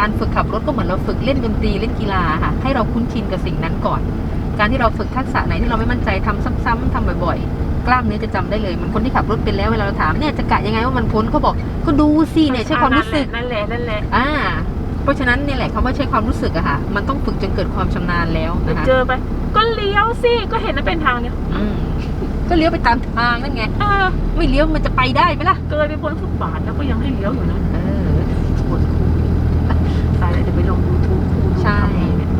การฝึกขับรถก็เหมือนเราฝึกเล่นดนตรีเล่นกีฬาค่ะ ให้เราคุ้นชินกับสิ่งนั้นก่อน การที่เราฝึกทักษะไหนที่เราไม่มั่นใจทำซ้ำๆทำบ่อยๆ กล้ามเนื้อจะจำได้เลยเหมันคนที่ขับรถเป็นแล้วเวลาเราถามเนี่ยจะกะยังไงว่ามันพ้นเขาบอกก็ดูสิเนี่ยใช้ความรู้สึกนั่นแหละนั่นแหละอ่าเพราะฉะนั้นเนี่ยแหละคำว่าใช้ความรู้สึกอะค่ะ มันต้องฝึกจนเกิดความชำนาญแล้วเดี๋ยวนะคะเจอไปก็เลี้ยวสิก็เห็นว่าเป็นทางเนี่ยอืมก็เลี้ยวไปตามทางนั่นไงเออไม่เลี้ยวมันจะไปได้ไหมล่ะ เกินไปบนฟุตบาทแล้วก็ยังให้เลี้ยวอยู่นะ เออ ปวดคูตายแล้ว เดี๋ยวไปลงยูทูบคูดูใช่ ทำไงเนี่ย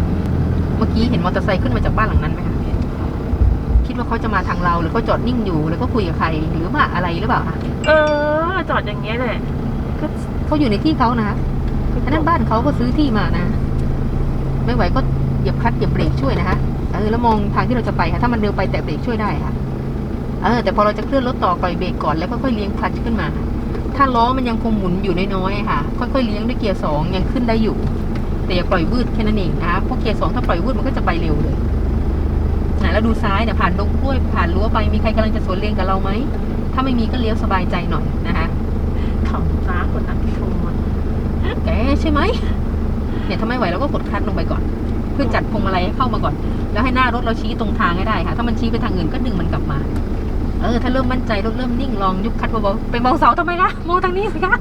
เมื่อกี้เห็นมอเตอร์ไซค์ขึ้นมาจากบ้านหลังนั้นไหมคะคิดว่าเขาจะมาทางเราหรือเขาจอดนิ่งอยู่ แล้วก็คุยกับใครหรือว่าอะไรหรือเปล่าคะเออ จอดอย่างเงี้ยแหละก็เขาอยู่ในที่เขานะคะอันนั้นบ้านเขาก็ซื้อที่มานะ ไม่ไหวก็เหยียบคลัตช์เหยียบเบรกช่วยนะคะเออแล้วมองทางที่เราจะไปค่ะถ้ามันเร็วไปแตะเบรกช่วยได้ค่ะเออแต่พอเราจะเคลื่อนรถต่อปล่อยเบรกก่อนแล้วก็ค่อยเลี้ยงคลัตช์ขึ้นมา ถ้าล้อมันยังคงหมุนอยู่น้อยๆค่ะ ค่อยๆเลี้ยงด้วยเกียร์สองยังขึ้นได้อยู่ แต่อย่าปล่อยวืดแค่นั้นเองนะคะเพราะเกียร์สองถ้าปล่อยวืดมันก็จะไปเร็วเลยนะแล้วดูซ้ายเนี่ยผ่านดงกล้วยผ่านรั้วไปมีใครกำลังจะสวนเลนกับเราไหมถ้าไม่มีก็เลี้ยวสบายใจหน่อยนะคะขำน้าคนนั้นที่โทรมาแกใช่ไหมเนี่ยถ้าไม่ไหวเราก็กดคลัตช์ลงไปก่อน เพื่อจัดพวงมาลัยให้เข้ามาก่อน แล้วให้หน้ารถเราชี้ตรงทางให้ได้ค่ะ ถ้ามันชี้ไปทางอื่นก็ดึงมันกลับมา เออถ้าเริ่มมั่นใจรถเริ่มนิ่งลองยุบคลัตช์เบาๆไปมองเสาทำไมคะมองทางนี้สิคะ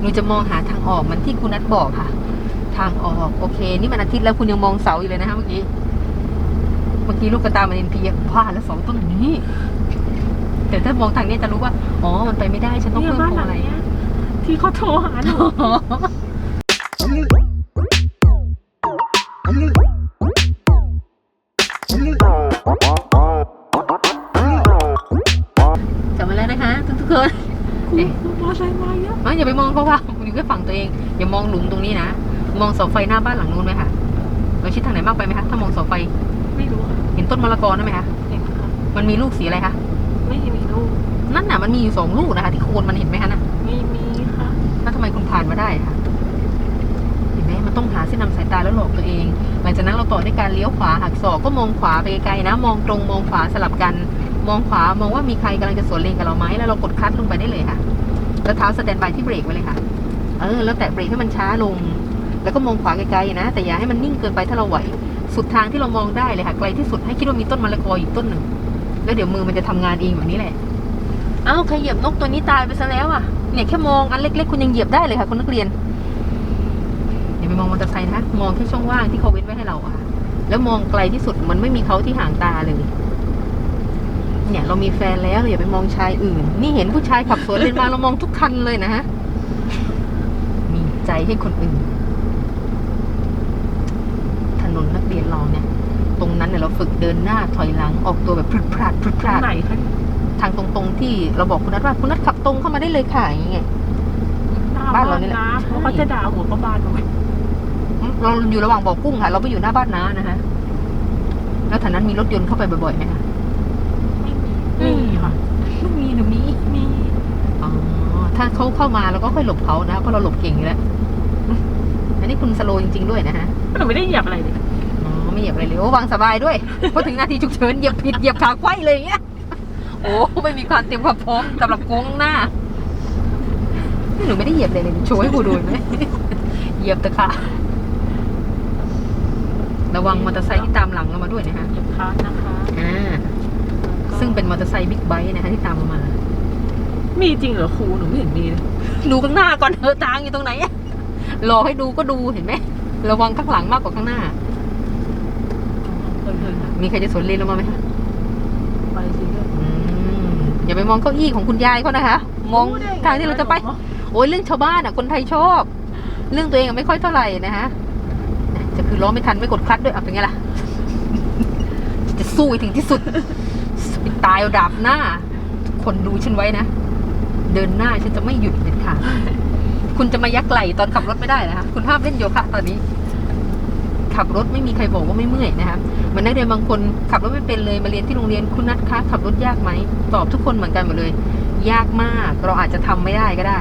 หนูจะมองหาทางออกเหมันที่คุณนัทบอกค่ะ ทางออกโอเค นี่มันอาทิตย์แล้วคุณยังมองเสาอยู่เลยนะคะเมื่อกี้เมื่อกี้ลูกกระตามันเอ็นพีพลาดแล้วเสองต้นนี้แต่ถ้ามองทางนี้จะรู้ว่า อ๋อ มันไปไม่ได้ ฉันต้องเนี่ยเพิ่มบ้านพวงหลัมางลัยเนี้ยที่เขาโทรหาหนู แล้วนะคะ ทุกๆคนคุณคุณมอไซค์มาเยอะเอ้ยอย่าไปมองเขาว่าอยู่แค่ฝั่งตัวเอง อย่ามองหลุมตรงนี้นะ มองเสาไฟหน้าบ้านหลังนู้นไหมคะเราชิดทางไหนมากไปไหมคะ ถ้ามองเสาไฟ ไม่รู้อะเห็นต้นมะละกอนั่นไหมคะเห็นค่ะมันมีลูกสีอะไรคะ ไม่มีลูก นั่นน่ะมันมีอยู่สองลูกนะคะที่โคนมันเห็นไหมคะน่ะไม่มีค่ะแล้วทำไมคุณผ่านมาได้คะเห็นไหมมันต้องหาเส้นนำสายตาแล้วหลอกตัวเอง หลังจากนั้นเราต่อด้วยการเลี้ยวขวาหักศอกก็มองขวาไปไกลๆนะ มองตรงมองขวาสลับกัน มองขวามองว่ามีใครกำลังจะสวนเลนกับเราไหมแล้วเรากดคลัตช์ลงไปได้เลยค่ะ แล้วเท้าสแตนบายที่เบรกไว้เลยค่ะ เออ แล้วแตะเบรกให้มันช้าลง แล้วก็มองขวาไกลๆนะ แต่อย่าให้มันนิ่งเกินไปถ้าเราไหว สุดทางที่เรามองได้เลยค่ะ ไกลที่สุดให้คิดว่ามีต้นมะละกออยู่ต้นหนึ่ง แล้วเดี๋ยวมือมันจะทำงานเองแบบนี้แหละ เอ้าใครเหยียบนกตัวนี้ตายไปซะแล้วอะ เนี่ยแค่มองอันเล็กๆคุณยังเหยียบได้เลยค่ะคุณนักเรียน อย่าไปมองมอเตอร์ไซค์นะคะมองแค่ช่องว่างที่เขาเว้นไว้ให้เราอะค่ะ แล้วมองไกลที่สุดมันไม่มีเขาที่ห่างตาเลย เนี่ยเรามีแฟนแล้วเราอย่าไปมองชายอื่น นี่เห็นผู้ชายขับสวนเลนมาเรามองทุกคันเลยนะฮะมีใจให้คนอื่น ถนนนักเรียนเราเนี่ย ตรงนั้นเนี่ยเราฝึกเดินหน้าถอยหลังออกตัวแบบพรึดพราดพรึดพตรรางดไหนคะทางตรงๆที่เราบอกคุณนัทว่าคุณนัทขับตรงเข้ามาได้เลยค่ะอย่างเงี้ยหน้าบ้าบ้านนเรานี่แหละนะใช่เพราะเขาจะด่าหัวกระบาลหนูไหมเราอยู่ระหว่างบ่อกุ้งค่ะ เราไปอยู่หน้าบ้านน้านะคะแล้วแถวนั้นมีรถยนต์เข้าไปบ่อยๆไหมคะ ไม่มีค่ะ ไม่มีหรือมี มี อ๋อ ถ้าเขาเข้ามาเราก็ค่อยหลบเขานะเพราะเราหลบเก่งอยู่แล้วอันนี้คุณสโลว์จริง ๆด้วยนะฮะหนูไม่ได้เหยียบอะไรเลยอ๋อไม่เหยียบอะไรเลยโอ้วางสบายด้วยพอถึงนาทีฉุกเฉินเหยียบผิดเหยียบขาไขว้เลยอย่างเงี้ยโอ้ไม่มีความเตรียมความพร้อมสำหรับโค้งหน้านี่หนูไม่ได้เหยียบเลยเลยโชว์ให้กูดูเห็นไหมเหยียบแต่ขาระวังมอเตอร์ไซค์ที่ตามหลังเรามาด้วยนะฮะเหยียบคาร์ทนะคะอ่าซึ่งเป็นมอเตอร์ไซค์บิ๊กไบค์นะคะที่ตามเรามา มีจริงเหรอครูหนูไม่เห็นมีเลยดูข้างหน้าก่อนเธอทางอยู่ตรงไหนอะรอให้ดูก็ดูเห็นไหมระวังข้างหลังมากกว่าข้างหน้า เพลินๆนะมีใครจะสวนเลนเรามาไหมคะไปสิเถอะอืมอย่าไปมองเก้าอี้ของคุณยายเขานะคะ มองทางที่เราจะไปโอ้ยเรื่องชาวบ้านอะคนไทยชอบ เรื่องตัวเองอะไม่ค่อยเท่าไหร่นะคะจะคือล้อไม่ทันไม่กดคลัตช์ด้วยอะเป็นไงล่ะ จะสู้ให้ถึงที่สุดไปตายเอาดาบหน้าทุกคนดูฉันไว้นะ เดินหน้าฉันจะไม่หยุดเด็ดขาดคุณจะมายักไหลตอนขับรถไม่ได้นะคะคุณภาพเล่นโยคะตอนนี้ ขับรถไม่มีใครบอกว่าไม่เมื่อยนะคะเหมันนักเรียนบางคนขับรถไม่เป็นเลยมาเรียนที่โรงเรียนคุณนัทคะขับรถยากไหมตอบทุกคนเหมือนกันหมดเลย ยากมากเราอาจจะทำไม่ได้ก็ได้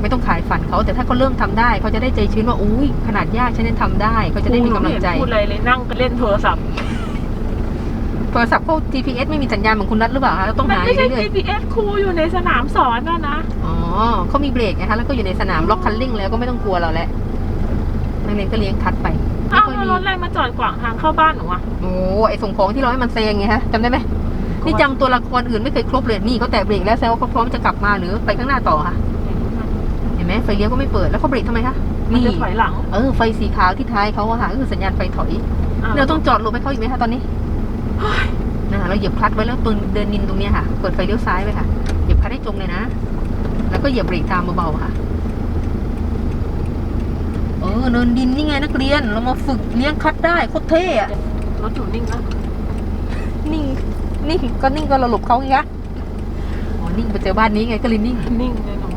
ไม่ต้องขายฝันเขาแต่ถ้าเขาเริ่มทำได้เขาจะได้ใจชื้นว่าอุ้ยขนาดยากฉันยังทำได้เขาจะได้มีกำลังใจพูดอะไรเลยนั่งเล่นโทรศัพท์ โทรศัพท์พวก GPS ไม่มีสัญญาณเหมือนคุณนัทหรือเปล่าคะเราต้องมันหาอไม่ยู่ใช่ เรื่อย GPS ครูอยู่ในสนามสอนนะนะๆอ๋อเขามีเบรกนะคะ แล้วก็อยู่ในสนามล็อกคันเร่งแล้วก็ไม่ต้องกลัวเราแล้วนักเรียนก็เลี้ยงคัดไปไม่อ้าวค่อยแล้วมีรถอะไรมาจอดขวางทางเข้าบ้านหนูอะโอ้ไอส่งของที่เราให้มันเซงไงฮะจำได้ไหมนี่จำตัวละครอื่นไม่เคยครบเลยนี่เขาแตะเบรกแล้วแซวาเขาพร้อมจะกลับมาหรือไปข้างหน้าต่อค่ะเห็นไหมไฟเลี้ยวก็ไม่เปิดแล้วเขาเบรกทำไมคะมันนี่จะถอยหลังเออไฟสีขาวที่ท้ายเขาอะค่ะก็คือสัญญาณไฟถอยะเราต้องจอดหลบให้เขาอีกไหมคะตอนนี้ นะเราเหยียบคลัตช์ไว้แล้วตัวเดินนินตรงเนี้ยค่ะ เปิดไฟเลี้ยวซ้ายไปค่ะ เหยียบคลัตช์ให้จมเลยนะ แล้วก็เหยียบเบรกตามเบาๆค่ะ เออเนินดินนี่ไงนักเรียน เรามาฝึกเลี้ยงคลัตช์ได้โคตรเท่อะรถอยู่นิ่งแล้วนิ่ง นิ่งก็นิ่งก็เราหลบเขาไงคะอ๋อ นิ่งไปเจอบ้านนี้ไงก็เลยนิ่ง นิ่งเลยหนู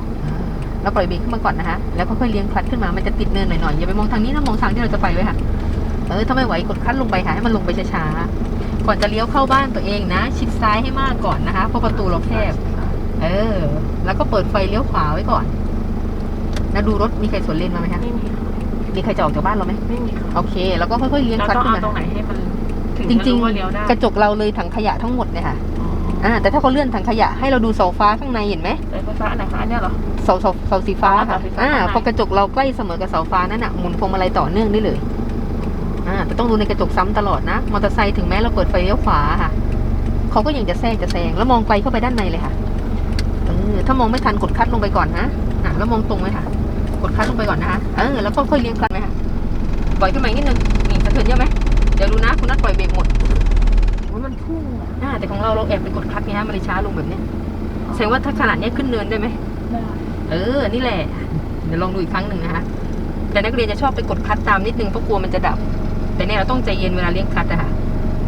เราปล่อยเบรกขึ้นมาก่อนนะคะ แล้วค่อยๆเลี้ยงคลัตช์ขึ้นมา มันจะติดเนินหน่อยๆ อย่าไปมองทางนี้นะมองทางที่เราจะไปไว้ค่ะ เออ ถ้าไม่ไหวกดคลัตช์ลงไปค่ะให้มันลงไปช้าๆ ก่อนจะเลี้ยวเข้าบ้านตัวเองนะ ชิดซ้ายให้มากก่อนนะคะเพราะประตูเราแคบเออ แล้วก็เปิดไฟเลี้ยวขวาไว้ก่อนนะดูรถมีใครสวนเลนมาไหมคะไม่มีค่ะมีใครจะออกจากบ้านเราไหมไม่มีค่ะโอเค แล้วก็ค่อยๆเลี้ยงเราคลัตช์ต้องขึ้นเอามาตรงไหนให้มันถึงจริงๆจะรู้ว่าเลี้ยวได้กระจกเราเลยถังขยะทั้งหมดเลยค่ะอ่าแต่ถ้าเขาเลื่อนถังขยะให้เราดูเสาฟ้าข้างในเห็นไหมไฟฟ้าอันไหนคะอันเนี้ยเหรอเสาเสาเสาสีฟ้าอ๋อค่ะเสาสีฟ้าอ่าข้างในพอกระจกเราใกล้เสมอกับเสาฟ้านั่นน่ะหมุนพวงมาลัยต่อเนื่องได้เลย อ่าแต่ต้องดูในกระจกซ้ำตลอดนะ มอเตอร์ไซค์ถึงแม้เราเปิดไฟเลี้ยวขวาค่ะ เขาก็ยังจะแซงจะแซง แล้วมองไกลเข้าไปด้านในเลยค่ะเออถ้ามองไม่ทันกดคัดลงไปก่อนนะอะแล้วมองตรงไว้ค่ะ กดคัดลงไปก่อนนะคะ เออ แล้วก็ค่อยเลี้ยงคลัดไหมคะปล่อยขึ้นมาอีกนิดนึงนี่สะเทือนเยอะไหมเดี๋ยวดูนะ คุณนัทปล่อยเบรกหมดโอ้ยมันพุ่งอะอ่าแต่ของเราเราแอบไปกดคลัดไงฮะมันเลยช้าลงแบบเนี้ยแสดงว่าถ้าขนาดเนี้ยขึ้นเนินได้ไหมได้เออ นี่แหละ เดี๋ยวลองดูอีกครั้งหนึ่งนะคะแต่นักเรียนจะชอบไปกดคลัตช์ตามนิดนึงเพราะกลัวมันจะดับ แต่เนี่ยเราต้องใจเย็นเวลาเลี้ยงคลัตช์อะค่ะ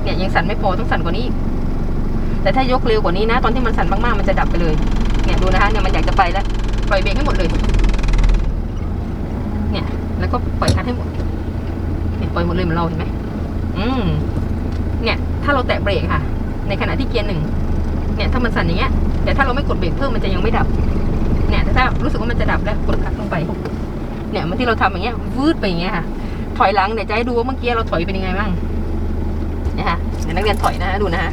เนี่ยยังสั่นไม่พอต้องสั่นกว่านี้อีกแต่ถ้ายกเร็วกว่านี้นะ ตอนที่มันสั่นมากๆมันจะดับไปเลย เนี่ยดูนะคะเนี่ยมันอยากจะไปแล้วปล่อยเบรกให้หมดเลย เนี่ย แล้วก็ปล่อยคลัตช์ให้หมดเนี่ยปล่อยหมดเลยเหมือนเราเห็นไหมอืมเนี่ย ถ้าเราแตะเบรกค่ะ ในขณะที่เกียร์หนึ่งเนี่ยถ้ามันสั่นอย่างเงี้ยแต่ถ้าเราไม่กดเบรกเพิ่มมันจะยังไม่ดับ เนี่ยถ้ารู้สึกว่ามันจะดับแล้วกดคลัตช์ลงไป เนี่ยมื่อที่เราทำอย่างเงี้ยวืดไปอย่างเงี้ยค่ะ ถอยหลังเนี่ยจะให้ดูว่าเมื่อกี้เราถอยเป็นยังไงบ้างเนี่ยค่ะเดี๋ยวนักเรียนถอยนะดูนะฮะ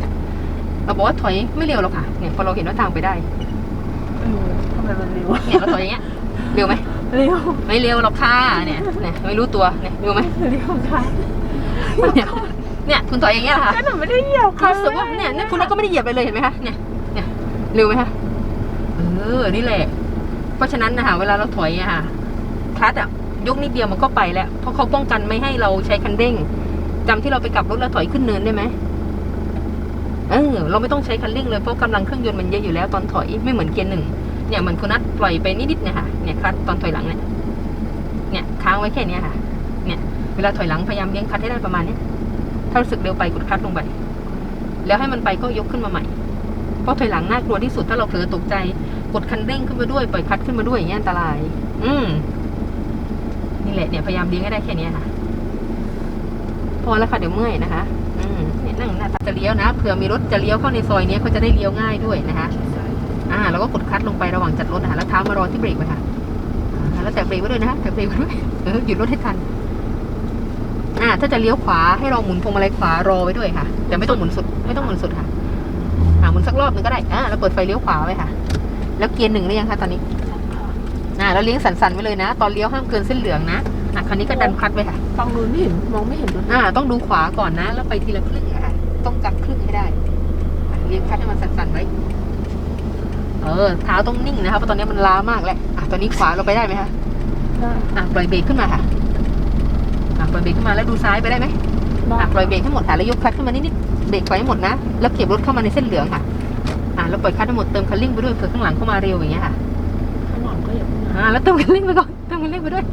เราบอกว่าถอยไม่เร็วหรอกค่ะเนี่ยพอเราเห็นว่าทางไปได้เออทำไมมันเร็วอะเนี่ยเราถอยอย่างเงี้ยเร็วไหมเร็วไม่เร็วหรอกค่ะเนี่ยเนี่ยไม่รู้ตัวเนี่ยเร็วไหมเร็วค่ะเนี่ยเนี่ยคุณถอยอย่างเงี้ยเหรอค่ะก็หนูไม่ได้เหยียบค่ะรู้สึกว่าเนี่ยเนี่ยคุณนัทก็ไม่ได้เหยียบไปเลยเห็นไหมคะเนี่ยเนี่ยเร็วไหมคะเออนี่แหละเพราะฉะนั้นนะคะเวลาเราถอยอะค่ะคลัตช์อะ ยกนิดเดียวมันก็ไปแล้ว เพราะเขาป้องกันไม่ให้เราใช้คันเร่งจำที่เราไปกลับรถแล้วถอยขึ้นเนินได้ไหมเออเราไม่ต้องใช้คันเร่งเลยเพราะกำลังเครื่องยนต์มันเยอะอยู่แล้วตอนถอยไม่เหมือนเกียร์หนึ่งเนี่ยเหมือนคุณนัทปล่อยไปนิดๆเนะคะเนี่ยคลัตตอนถอยหลังเนี่ยเนี่ยค้างไว้แค่นี้ค่ะ เนี่ยเวลาถอยหลังพยายามเลี้ยงคลัตให้ได้ประมาณนี้ถ้ารู้สึกเร็วไปกดคลัตลงไปแล้วให้มันไปก็ยกขึ้นมาใหม่เพราะถอยหลังน่ากลัวที่สุดถ้าเราเผลอตกใจ กดคันเร่งขึ้นมาด้วยปล่อยคลัตขึ้นมาด้วยอย่างเงี้อันตราย อืม นี่แหละเนี่ยพยายามเลี้ยงให้ได้แค่เนี้ยค่ะ พอแล้วค่ะเดี๋ยวเมื่อยนะคะ อืมเนี่ยนั่งหน้าตาจะเลี้ยวนะเผื่อมีรถจะเลี้ยวเข้าในซอยเนี้ยเขาจะได้เลี้ยวง่ายด้วยนะคะ อ่า แล้วก็กดคลัตช์ลงไประหว่างจัดรถนะคะแล้วเท้ามารอที่เบรกไว้ค่ะอ่าแล้วแตะเบรกไว้ด้วยนะคะแตะเบรกไว้ด้วยเออหยุดรถให้ทันอ่าถ้าจะเลี้ยวขวาให้เราหมุนพวงมาลัยขวารอไว้ด้วยค่ะ แต่ไม่ต้องหมุนสุด ไม่ต้องหมุนสุดค่ะอ่าหมุนสักรอบหนึงก็ได้อ่าแล้วเปิดไฟเลี้ยวขวาไว้ค่ะ แล้วเกียร์หนึ่งหรือยังคะตอนนี้ อ่าแล้วเลี้ยงสันๆไว้เลยนะ ตอนเลี้ยวห้ามเกินเส้นเหลืองนะอะคราวนี้ก็ดันคลัตช์ไว้ค่ะ ฟังดูไม่เห็นมองไม่เห็นรถอ่า ต้องดูขวาก่อนนะ แล้วไปทีละครึ่งอะค่ะต้องกักครึ่งให้ได้อะเลี้ยงคลัตช์ให้มันสั่นๆไว้ เออเท้าต้องนิ่งนะคะเพราะตอนนี้มันล้ามากแล้วอะตอนนี้ขวาเราไปได้ไหมคะได้อะปล่อยเบรกขึ้นมาค่ะอะปล่อยเบรกขึ้นมาแล้วดูซ้ายไปได้ไหมได้อะปล่อยเบรกให้หมดค่ะแล้วยกคลัตช์ขึ้นมานิดๆเบรกไว้ให้หมดนะแล้วเก็บรถเข้ามาในเส้นเหลืองค่ะอะแล้วปล่อยคลัตช์ให้หมดเติมคันเร่งไปด้วยเผื่อข้างหลังเข้ามาเร็วอย่างเงี้ยค่ะข้างหลังก็ อ่าแล้วเติมคันเร่งไปก่อนเติมคันเร่งไปด้วย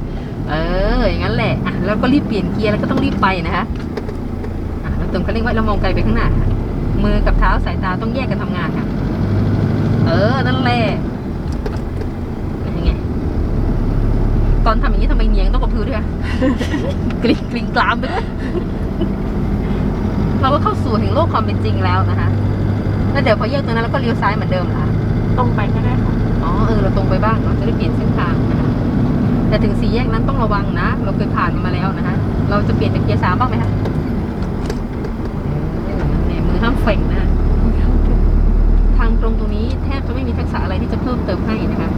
เอออย่างนั้นแหละอะแล้วก็รีบเปลี่ยนเกียร์แล้วก็ต้องรีบไปนะคะอะแล้วเติมคันเร่งไว้แล้วมองไกลไปข้างหน้าค่ะมือกับเท้าสายตาต้องแยกกันทำงานค่ะ เออนั่นแหละยังไงตอนทำอย่างนี้ทำไมเนียงต้องกระพือด้วยกลิ้งกลิ้งกลามไปด้วยเราก็เข้าสู่ถึงโลกความเป็นจริงแล้วนะคะแล้วเดี๋ยวพอแยกตรงนั้นแล้วก็เลี้ยวซ้ายเหมือนเดิมเหรอคะตรงไปก็ได้ค่ะ อ๋อเออเราตรงไปบ้างเราจะได้เปลี่ยนเส้นทางนะคะแต่ถึงสี่แยกนั้นต้องระวังนะ เราเคยผ่านมาแล้วนะคะ เราจะเปลี่ยนจากเกียร์สามบ้างไหมคะเออเนี่ยมืออห้ามเฝ่งนะทางตรงตรงนี้แทบจะไม่มีทักษะอะไรที่จะเพิ่มเติมให้นะคะ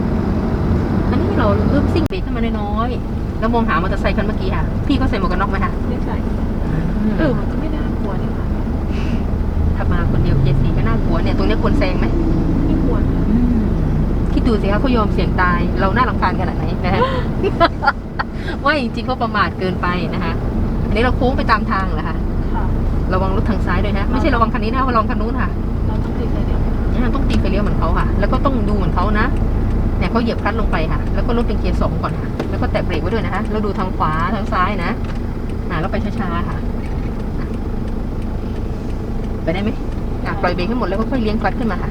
อันนี้เราเริ่มซิ่งเบรกขึ้นมาน้อยๆแล้วมองหามอเตอร์ไซค์คันเมื่อกี้ค่ะ พี่เขาใส่หมวกกันน็อกไหมคะไม่ใส่เออมันก็ไม่น่ากลัวนี่ค่ะถ้ามาคนเดียวเกียร์สี่ก็น่ากลัวเนี่ยตรงนี้ควรแซงไหมไม่ควรคิดดู สิคะเขายมเสี่ยงตาย เราน่ารำคาญขนาดไหนนะฮะว่าจริงๆเขาประมาทเกินไปนะคะอันนี้เราโค้งไปตามทางเหรอคะค่ะ ระวังรถทางซ้ายด้วยฮะไม่ใช่ระวังคันนี้นะระวังคันนู้นค่ะเราต้องติดเลยเดี๋ยวอ่ต้องตีไฟเลี้ยวเหมือนเขาค่ะ แล้วก็ต้องดูเหมือนเขานะเนี่ยเขาเหยียบคลัตช์ลงไปค่ะ แล้วก็รถเป็นเกียร์สองก่อนค่ะ แล้วก็แตะเบรกไว้ด้วยนะคะ แล้วดูทางขวาทางซ้ายนะอ่าแล้วไปช้าๆค่ะ ไปได้ไหมอะปล่อยเบรกให้หมดแล้วค่อยเลี้ยงคลัตช์ขึ้นมาค่ะ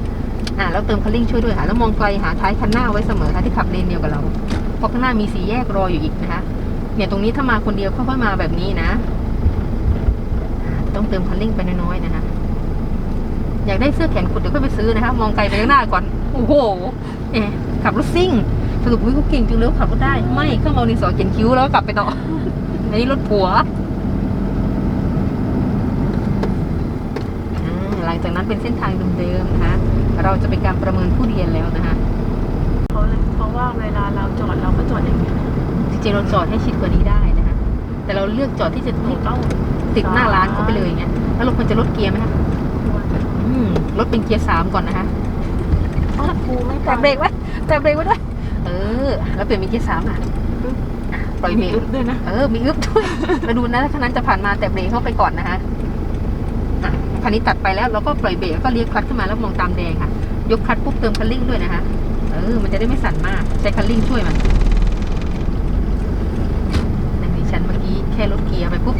อ่าแล้วเติมคันเร่งช่วยด้วยค่ะแล้วมองไกลหาท้ายคันหน้าไว้เสมอค่ะที่ขับเลนเดียวกับเราเพราะข้างหน้ามีสี่แยกรออยู่อีกนะคะ เนี่ยตรงนี้ถ้ามาคนเดียวค่อยๆมาแบบนี้นะ ต้องเติมคันเร่งไปน้อยๆนะคะอยากได้เสื้อแขนกุดเดี๋ยวก็ไปซื้อนะคะมองไกลไปข้างหน้าก่อนโอ้โหเอ๊ขับรถซิ่งสรุปวิเขาเก่งจังเลยขับรถได้ ไม่เข้ามาในสอเขียนคิ้วแล้วก็กลับไปต่ออันรถผัวอ่าหลัง จากนั้นเป็นเส้นทางเดิมๆนะคะเราจะเป็นการประเมินผู้เรียนแล้วนะคะเขาเลยเพราะว่าเวลาเราจอดเราก็จอดอย่างเงี้ยจริงๆเราจอดให้ชิดกว่านี้ได้นะคะแต่เราเลือกจอดที่จะติดต้องติดหน้าร้านเขาไปเลยอย่างเงี้ยแล้วเราควรจะลดเกียร์ไหมคะควรอืมลดเป็นเกียร์สามก่อนนะคะเพราะครูไม่แต่เบรกไว้แต่เบรกไว้ด้วยเออ แล้วเปลี่ยนเป็นเกียร์สามอะอะปล่อยเบรมีกอึ๊บด้วยนะเออมีอึบด้วยมาดูนะถ้าคันนั้นจะผ่านมาแต่เบรกเข้าไปก่อนนะคะอะ คันนี้ตัดไปแล้วเราก็ปล่อยเบรกแล้วก็เลี้ยวคลัตช์ขึ้นมาแล้วมองตามแดงค่ะ ยกคลัตช์ปุ๊บเติมคันเร่งด้วยนะคะเออมันจะได้ไม่สั่นมากใช้คันเร่งช่วยมันดังนี้ฉันเมื่อกี้แค่ลดเกียร์ไปปุ๊บ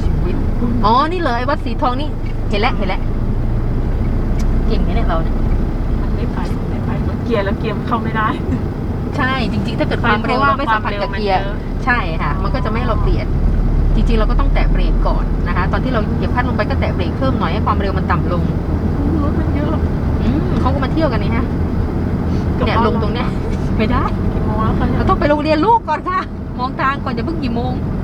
ชีวิตอ๋อนี่เลยวัดสีทองนี่เห็นแล้วเห็นแล้วเก่งไหมเนี่ยเราเนี่ยมันไม่ไปไม่ไปรถเกียร์แล้วเกียร์มันเข้าไม่ได้ ใช่จริงๆ ถ้าเกิดความเร็วเราไม่สัมผัสกับเกียร์เยอะใช่ค่ะ มันก็จะไม่ให้เราเปลี่ยนจริงๆ เราก็ต้องแตะเบรกก่อนนะคะตอน ที่เราเหยียบคลัตช์ลงไปก็แตะเบรกเพิ่มหน่อยให้ความเร็วมันต่ำลงรถมันเยอะอืมเขาก็มาเที่ยวกันนี่ฮะเนี่ยลงตรงเนี้ยไม่ได้กี่โมงแล้วคะเนี่ยเราต้องไปโรงเรียนลูกก่อนค่ะ มองทางก่อนอย่าเพิ่งกี่โมงอ